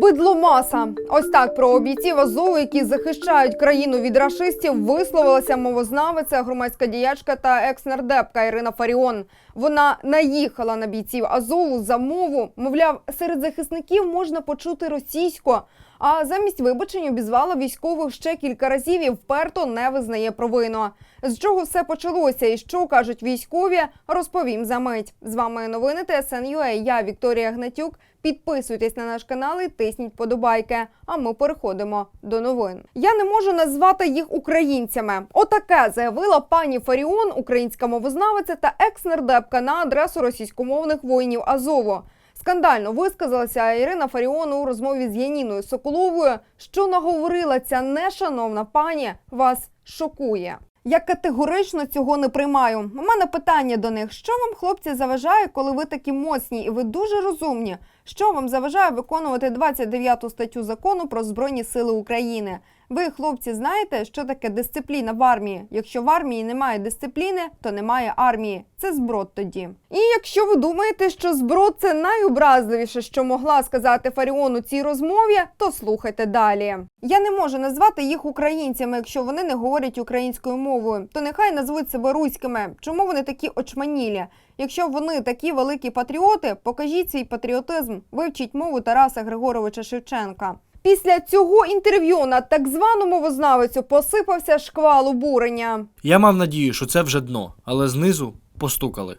Бидломаса. Ось так про бійців Азову, які захищають країну від рашистів, висловилася мовознавиця, громадська діячка та екс-нардепка Ірина Фаріон. Вона наїхала на бійців Азову за мову. Мовляв, серед захисників можна почути російську. А замість вибачень обізвала військових ще кілька разів і вперто не визнає провину. З чого все почалося і що кажуть військові, розповім за мить. З вами новини ТСН.UA. Я Вікторія Гнатюк. Підписуйтесь на наш канал і тисніть подобайки. А ми переходимо до новин. Я не можу назвати їх українцями. Отаке заявила пані Фаріон, українська мовознавиця та екс-нардепка на адресу російськомовних воїнів Азову. Скандально висказалася Ірина Фаріон у розмові з Яніною Соколовою. Що наговорила ця нешановна пані, вас шокує. Я категорично цього не приймаю. У мене питання до них: що вам, хлопці, заважає, коли ви такі моцні і ви дуже розумні? Що вам заважає виконувати 29 статтю закону про збройні сили України? Ви, хлопці, знаєте, що таке дисципліна в армії? Якщо в армії немає дисципліни, то немає армії. Це зброд тоді. І якщо ви думаєте, що зброд це найобразливіше, що могла сказати Фаріон у цій розмові, то слухайте далі. Я не можу назвати їх українцями, якщо вони не говорять українською мовою. То нехай назвуть себе руськими. Чому вони такі очманілі? Якщо вони такі великі патріоти, покажіть свій патріотизм, вивчіть мову Тараса Григоровича Шевченка. Після цього інтерв'ю на так звану мовознавицю посипався шквал обурення. Я мав надію, що це вже дно, але знизу постукали.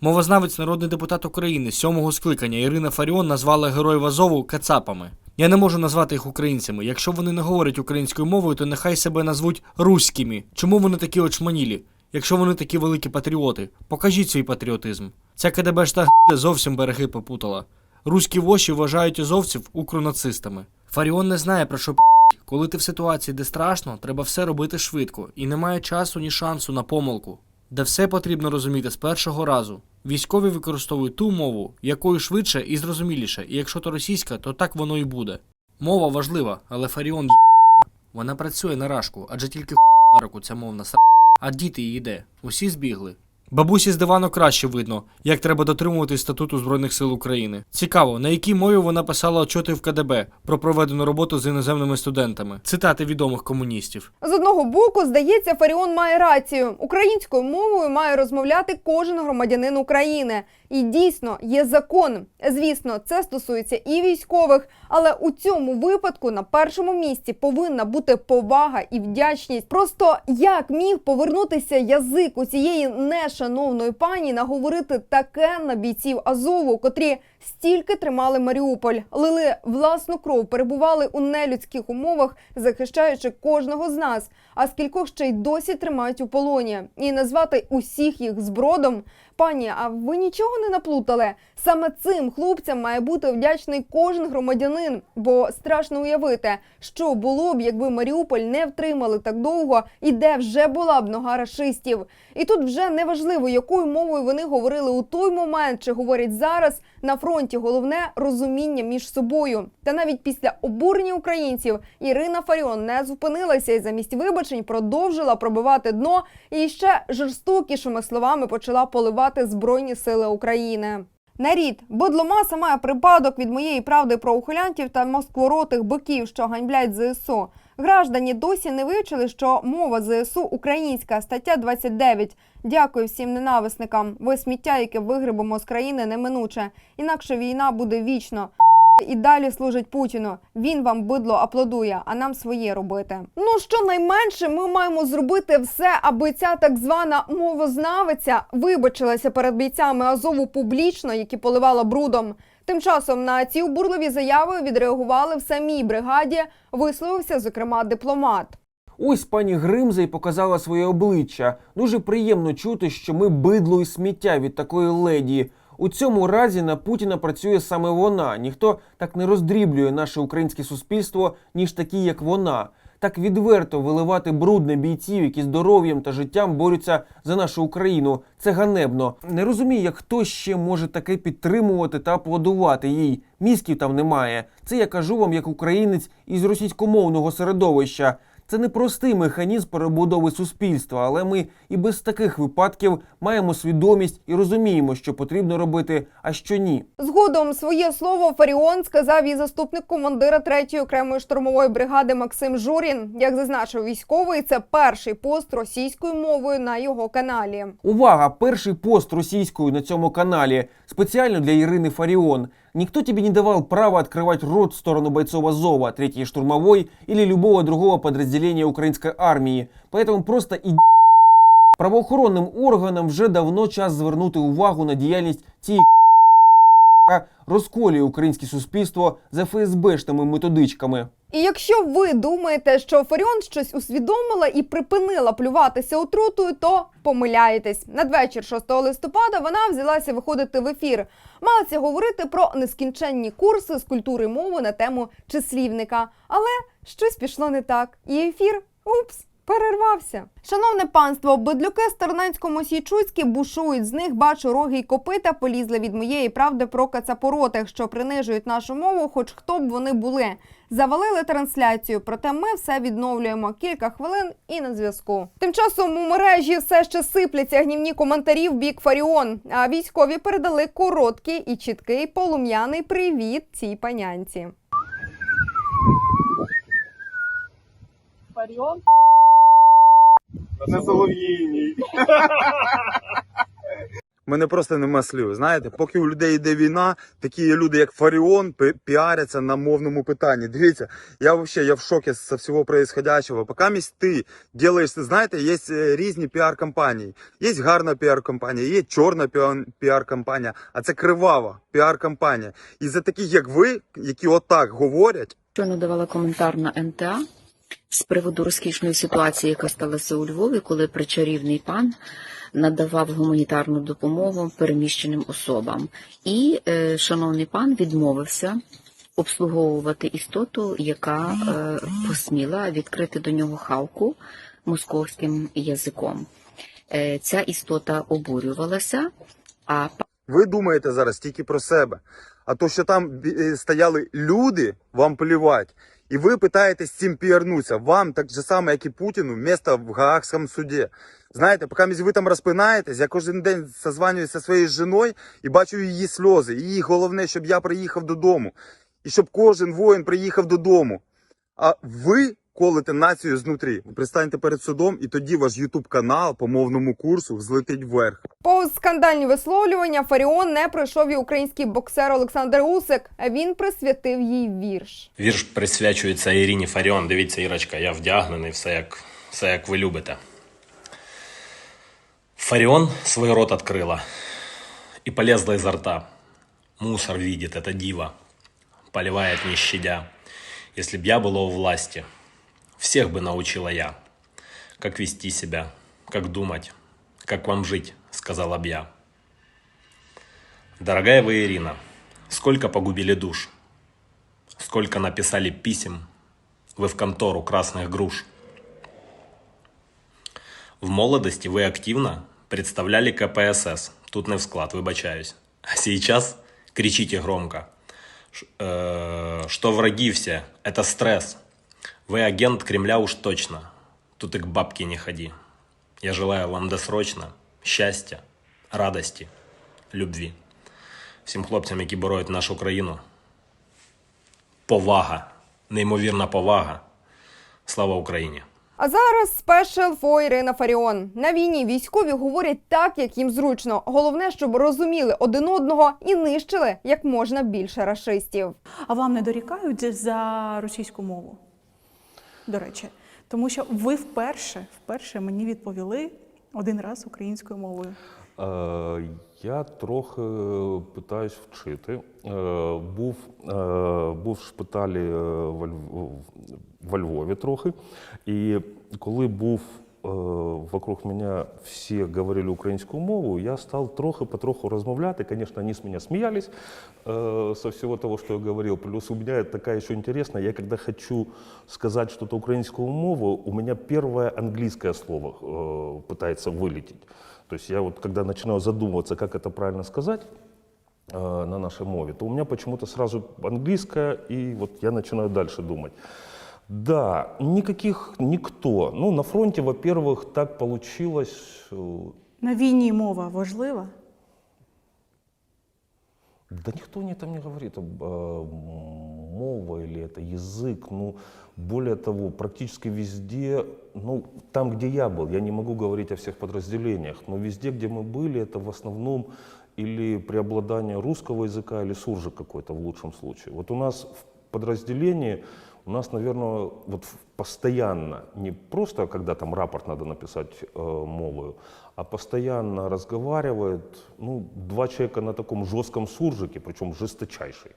Мовознавець народний депутат України сьомого скликання Ірина Фаріон назвала героїв Азову кацапами. Я не можу назвати їх українцями. Якщо вони не говорять українською мовою, то нехай себе назвуть руськими. Чому вони такі очманілі? Якщо вони такі великі патріоти, покажіть свій патріотизм. Ця КДБшта г**де зовсім береги попутала. Руські воші вважають азовців укронацистами. Фаріон не знає про що. Коли ти в ситуації, де страшно, треба все робити швидко, і немає часу ні шансу на помилку, де все потрібно розуміти з першого разу. Військові використовують ту мову, якою швидше і зрозуміліше, і якщо то російська, то так воно і буде. Мова важлива, але Фаріон. Вона працює на рашку, адже тільки на руку ця мовна сра. А діти її де? Усі збігли. Бабусі з дивану краще видно, як треба дотримуватись статуту Збройних сил України. Цікаво, на якій мові вона писала отчоти в КДБ про проведену роботу з іноземними студентами. Цитати відомих комуністів. З одного боку, здається, Фаріон має рацію. Українською мовою має розмовляти кожен громадянин України. І дійсно є закон. Звісно, це стосується і військових, але у цьому випадку на першому місці повинна бути повага і вдячність. Просто як міг повернутися язик у цієї нешановної пані наговорити таке на бійців Азову, котрі стільки тримали Маріуполь, лили власну кров, перебували у нелюдських умовах, захищаючи кожного з нас. А скількох ще й досі тримають у полоні, і назвати усіх їх збродом. Пані, а ви нічого не наплутали? Саме цим хлопцям має бути вдячний кожен громадянин, бо страшно уявити, що було б, якби Маріуполь не втримали так довго, і де вже була б нога рашистів. І тут вже не важливо, якою мовою вони говорили у той момент, чи говорять зараз. На фронті головне розуміння між собою. Та навіть після обурення українців Ірина Фаріон не зупинилася і замість вибачень продовжила пробивати дно і ще жорстокішими словами почала поливати збройні сили України. Нарід, бодломаса має припадок від моєї правди про ухилянтів та москворотих биків, що ганьблять ЗСУ. Граждані досі не вивчили, що мова ЗСУ українська, стаття 29. Дякую всім ненависникам. Ви сміття, яке вигребемо з країни неминуче. Інакше війна буде вічно. І далі служить Путіну. Він вам бидло аплодує, а нам своє робити. Ну щонайменше ми маємо зробити все, аби ця так звана мовознавиця вибачилася перед бійцями Азову публічно, які поливала брудом. Тим часом на ці обурливі заяви відреагували в самій бригаді. Висловився зокрема дипломат. Ось пані Гримза й показала своє обличчя. Дуже приємно чути, що ми бидло і сміття від такої леді. У цьому разі на Путіна працює саме вона. Ніхто так не роздріблює наше українське суспільство, ніж такі, як вона. Так відверто виливати бруд на бійців, які здоров'ям та життям борються за нашу Україну. Це ганебно. Не розумію, як хто ще може таке підтримувати та аплодувати їй. Мізків там немає. Це я кажу вам як українець із російськомовного середовища. Це не простий механізм перебудови суспільства, але ми і без таких випадків маємо свідомість і розуміємо, що потрібно робити, а що ні. Згодом своє слово Фаріон сказав і заступник командира 3-ї окремої штурмової бригади Максим Журін. Як зазначив військовий, це перший пост російською мовою на його каналі. Увага! Перший пост російською на цьому каналі специально для Ирины Фарион. Никто тебе не давал права открывать рот в сторону бойцов Азова, третьей штурмовой или любого другого подразделения украинской армии. Поэтому просто иди правоохоронним органам вже давно час звернути увагу на діяльність цієї яка розколює українське суспільство за ФСБшними методичками. І якщо ви думаєте, що Фаріон щось усвідомила і припинила плюватися отрутою, то помиляєтесь. Надвечір 6 листопада вона взялася виходити в ефір. Малася говорити про нескінченні курси з культури мови на тему числівника. Але щось пішло не так. І ефір упс. Перервався. Шановне панство, бидлюки з Січуцькі бушують. З них бачу роги й копита полізли від моєї правди про кацапоротих, що принижують нашу мову, хоч хто б вони були. Завалили трансляцію, проте ми все відновлюємо кілька хвилин і на зв'язку. Тим часом у мережі все ще сипляться гнівні коментарі в бік Фаріон. А військові передали короткий і чіткий полум'яний привіт цій панянці. Фаріон. Це Солов'їній. Мене просто нема слів. Знаєте, поки у людей йде війна, такі люди, як Фаріон, пи- піаряться на мовному питанні. Дивіться, я вообще я в шокі з всього происходящего. Поки місь ти делаєш, знаєте, є е, різні піар-компанії. Є гарна піар-компанія, є чорна піар- піар-компанія, а це кривава піар-компанія. І за таких, як ви, які отак говорять, Щойно давала коментар на НТА з приводу розкішної ситуації, яка сталася у Львові, коли причарівний пан надавав гуманітарну допомогу переміщеним особам. І е, шановний пан відмовився обслуговувати істоту, яка е, посміла відкрити до нього хавку московським язиком. Е, ця істота обурювалася, а Ви думаєте зараз тільки про себе. А то, що там е, стояли люди, вам плівать. І ви з цим піарнутися. Вам так же само, як і Путіну, місто в Гаагському суді. Знаєте, поки ви там розпинаєтесь, я кожен день созванююся зі своєю жіною і бачу її сльози. І головне, щоб я приїхав додому. І щоб кожен воїн приїхав додому. А ви колите націю знутрі. Ви пристаньте перед судом, і тоді ваш ютуб канал по мовному курсу взлетить вверх. Повз скандальні висловлювання Фаріон не пройшов і український боксер Олександр Усик. Він присвятив їй вірш. Вірш присвячується Ірині Фаріон. Дивіться, Ірочка, я вдягнений, все як, все як ви любите. Фаріон свой рот открыла и полезла изо рта. Мусор видит, это дива, поливает не щадя. Если б я была у власти, всех бы научила я. Как вести себя, как думать, как вам жить, сказала б я. Дорогая вы, Ирина, сколько погубили душ, Сколько написали писем вы в контору красных груш. В молодости вы активно представляли КПСС. Тут не в склад, выбачаюсь. А сейчас кричите громко, э, что враги все, это стресс. Вы агент Кремля уж точно. Тут и к бабке не ходи. Я желаю вам досрочно счастья, радости, любви. Всім хлопцям, які боронять нашу країну, повага, неймовірна повага. Слава Україні! А зараз спешл фо Ірина Фаріон. На війні військові говорять так, як їм зручно. Головне, щоб розуміли один одного і нищили як можна більше рашистів. А вам не дорікають за російську мову? До речі, тому що ви вперше, вперше мені відповіли один раз українською мовою. Е, Я трохи питаюсь вчити. Е, Був, е, був в шпиталі е, во Льв- во Львові трохи. І коли був е, вокруг мене всі говорили українською мовою, я став трохи потроху розмовляти. Звісно, вони з мене сміялись э, со всего того, что я говорил. Плюс у меня такая еще интересная, я когда хочу сказать что-то украинскую мову, у меня первое английское слово э, пытается вылететь. То есть я вот когда начинаю задумываться, как это правильно сказать, э, на нашей мове, то у меня почему-то сразу английское, и вот я начинаю дальше думать. Да, никаких, никто. Ну, на фронте, во-первых, так получилось, На війні мова важлива. Да никто не там не говорит об э, мова или это язык. Ну, более того, практически везде, ну, там, где я был, я не могу говорить о всех подразделениях, но везде, где мы были, это в основном или преобладание русского языка, или суржик какой-то в лучшем случае. Вот у нас в подразделении, у нас, наверное, вот в- постоянно, не просто когда там рапорт надо написать э, мовою, а постоянно разговаривает, ну, два человека на таком жестком суржике, причем жесточайший.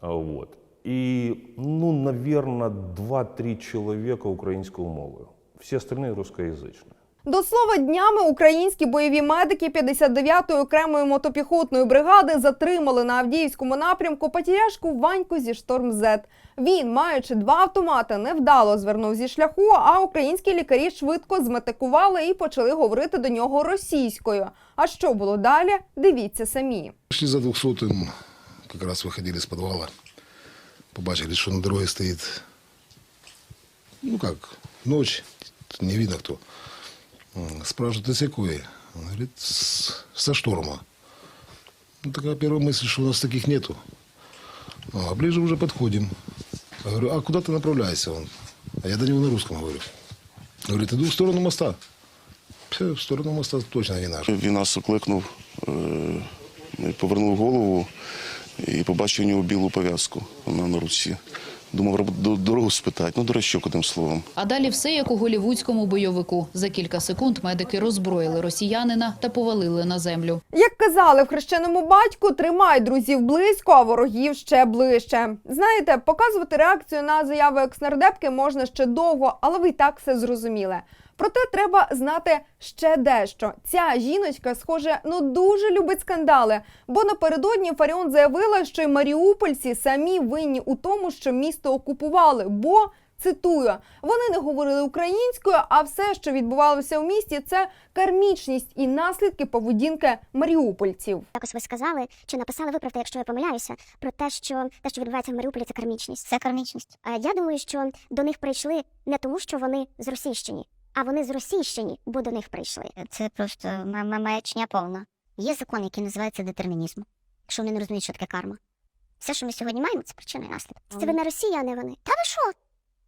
А, Вот. И, ну, наверное, два-три человека украинскую мовою. Все остальные русскоязычные. До слова, днями українські бойові медики 59-ї окремої мотопіхотної бригади затримали на Авдіївському напрямку потеряшку Ваньку зі шторм Зет. Він, маючи два автомати, невдало звернув зі шляху. А українські лікарі швидко зметикували і почали говорити до нього російською. А що було далі? Дивіться самі. Шли за 200-м, как раз выходили с подвала. Побачили, что на дороге стоит, ну как, ночь, не видно кто. М, Спрашивают, ты с какой? Он говорит, «С- со шторма. Ну, такая первая мысль, что у нас таких нету. А ближе уже подходим. Я говорю, а куда ты направляешься? Он, а я до него на русском говорю. Говорит, иду в сторону моста. Все, в сторону моста точно не наш. Він нас окликнув, е, ми повернув голову і побачив у нього білу пов'язку вона на руці. Думав, роб- до- дорогу спитати. Ну, до речі, одним словом. А далі все як у голівудському бойовику. За кілька секунд медики роззброїли росіянина та повалили на землю. Як казали в хрещеному батьку, тримай друзів близько, а ворогів ще ближче. Знаєте, показувати реакцію на заяви екснардепки можна ще довго, але ви і так все зрозуміли. Проте треба знати ще дещо. Ця жіночка, схоже, ну дуже любить скандали. Бо напередодні Фаріон заявила, що й маріупольці самі винні у тому, що місто окупували. Бо цитую, вони не говорили українською, а все, що відбувалося в місті, це кармічність і наслідки поведінки маріупольців. Якось ви сказали чи написали, виправте, якщо я помиляюся, про те, що те, що відбувається в Маріуполі, це кармічність. Це кармічність. Я думаю, що до них прийшли не тому, що вони з Російщини, а вони з Російщини, бо до них прийшли. Це просто маячня повна. Є закон, який називається детермінізм. Якщо вони не розуміють, що таке карма. Все, що ми сьогодні маємо, це причина і наслідок. Це вина Росія, а не вони. Та ви що?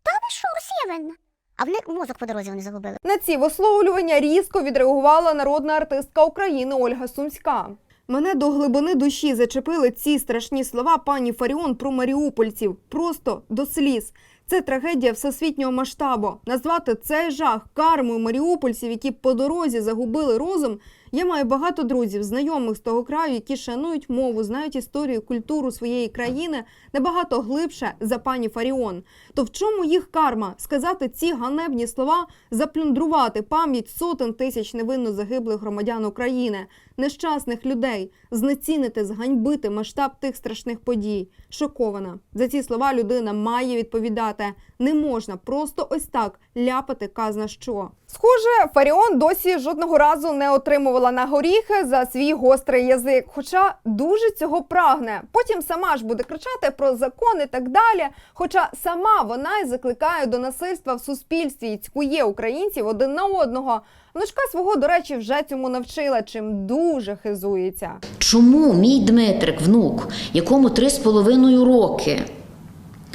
Та ви що, Росія винна? А вони мозок по дорозі вони загубили. На ці висловлювання різко відреагувала народна артистка України Ольга Сумська. Мене до глибини душі зачепили ці страшні слова пані Фаріон про маріупольців. Просто до сліз. Це трагедія всесвітнього масштабу. Назвати цей жах кармою маріупольців, які по дорозі загубили розум. Я маю багато друзів, знайомих з того краю, які шанують мову, знають історію, культуру своєї країни набагато глибше за пані Фаріон. То в чому їх карма? Сказати ці ганебні слова, заплюндрувати пам'ять сотень тисяч невинно загиблих громадян України, нещасних людей, знецінити, зганьбити масштаб тих страшних подій. Шокована. За ці слова людина має відповідати. Не можна просто ось так ляпати казна що. Схоже, Фаріон досі жодного разу не отримувала на горіхи за свій гострий язик, хоча дуже цього прагне. Потім сама ж буде кричати про закон і так далі. Хоча сама вона й закликає до насильства в суспільстві і цькує українців один на одного. Внучка свого, до речі, вже цьому навчила, чим дуже хизується. Чому мій Дмитрик, внук, якому три з половиною роки,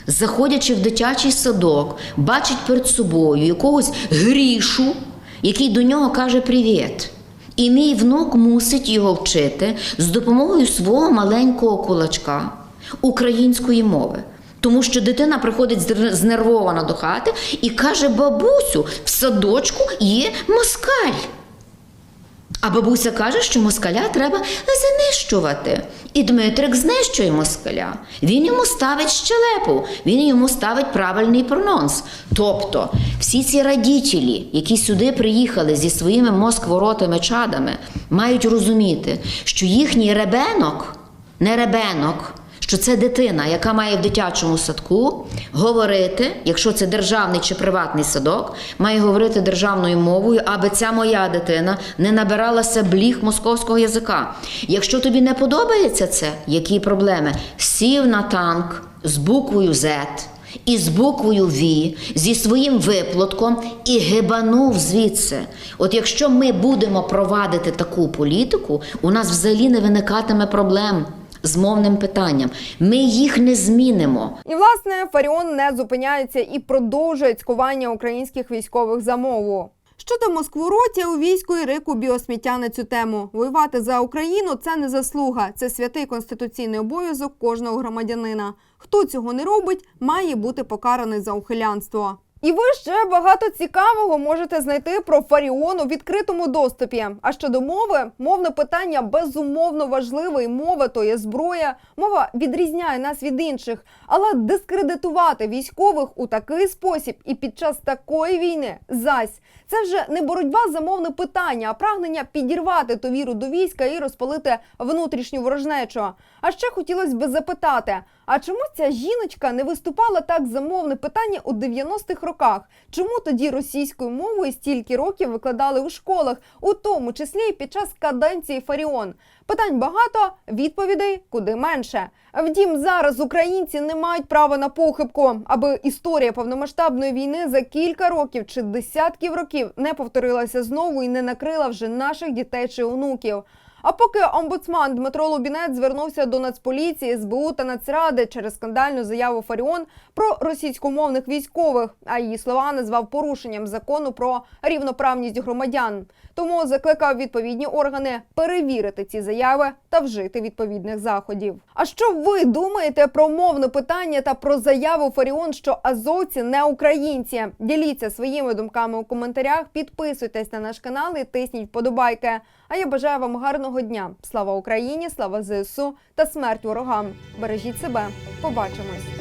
заходячи в дитячий садок, бачить перед собою якогось грішу, який до нього каже привіт. І мій внук мусить його вчити з допомогою свого маленького кулачка української мови. Тому що дитина приходить знервована до хати і каже: бабусю, в садочку є москаль. А бабуся каже, що москаля треба знищувати. І Дмитрик знищує москаля. Він йому ставить щелепу, він йому ставить правильний прононс. Тобто всі ці радітелі, які сюди приїхали зі своїми москворотими чадами, мають розуміти, що їхній ребенок не ребенок, що це дитина, яка має в дитячому садку говорити, якщо це державний чи приватний садок, має говорити державною мовою, аби ця моя дитина не набиралася бліг московського язика. Якщо тобі не подобається це, які проблеми? Сів на танк з буквою Z із буквою Ві, зі своїм виплатком і гибанув звідси. От якщо ми будемо провадити таку політику, у нас взагалі не виникатиме проблем з мовним питанням. Ми їх не змінимо. І власне Фаріон не зупиняється і продовжує цькування українських військових за мову. Щодо Москвороті, у війську і рику біосміття на цю тему. Воювати за Україну це не заслуга, це святий конституційний обов'язок кожного громадянина. Хто цього не робить, має бути покараний за ухилянство. І ви ще багато цікавого можете знайти про Фаріон у відкритому доступі. А щодо мови, мовне питання безумовно важливе, і мова то є зброя. Мова відрізняє нас від інших, але дискредитувати військових у такий спосіб і під час такої війни зась це вже не боротьба за мовне питання, а прагнення підірвати ту до війська і розпалити внутрішню ворожнечу. А ще хотілося би запитати: а чому ця жіночка не виступала так за мовне питання у 90-х роках? Чому тоді російською мовою стільки років викладали у школах, у тому числі і під час каденції Фаріон? Питань багато, відповідей куди менше. Втім, зараз українці не мають права на похибку, аби історія повномасштабної війни за кілька років чи десятків років не повторилася знову і не накрила вже наших дітей чи онуків. А поки омбудсман Дмитро Лубінець звернувся до Нацполіції, СБУ та Нацради через скандальну заяву Фаріон про російськомовних військових, а її слова назвав порушенням закону про рівноправність громадян. Тому закликав відповідні органи перевірити ці заяви та вжити відповідних заходів. А що ви думаєте про мовне питання та про заяву Фаріон, що азовці не українці? Діліться своїми думками у коментарях, підписуйтесь на наш канал і тисніть вподобайки. А я бажаю вам гарного дня. Слава Україні, слава ЗСУ та смерть ворогам. Бережіть себе. Побачимось.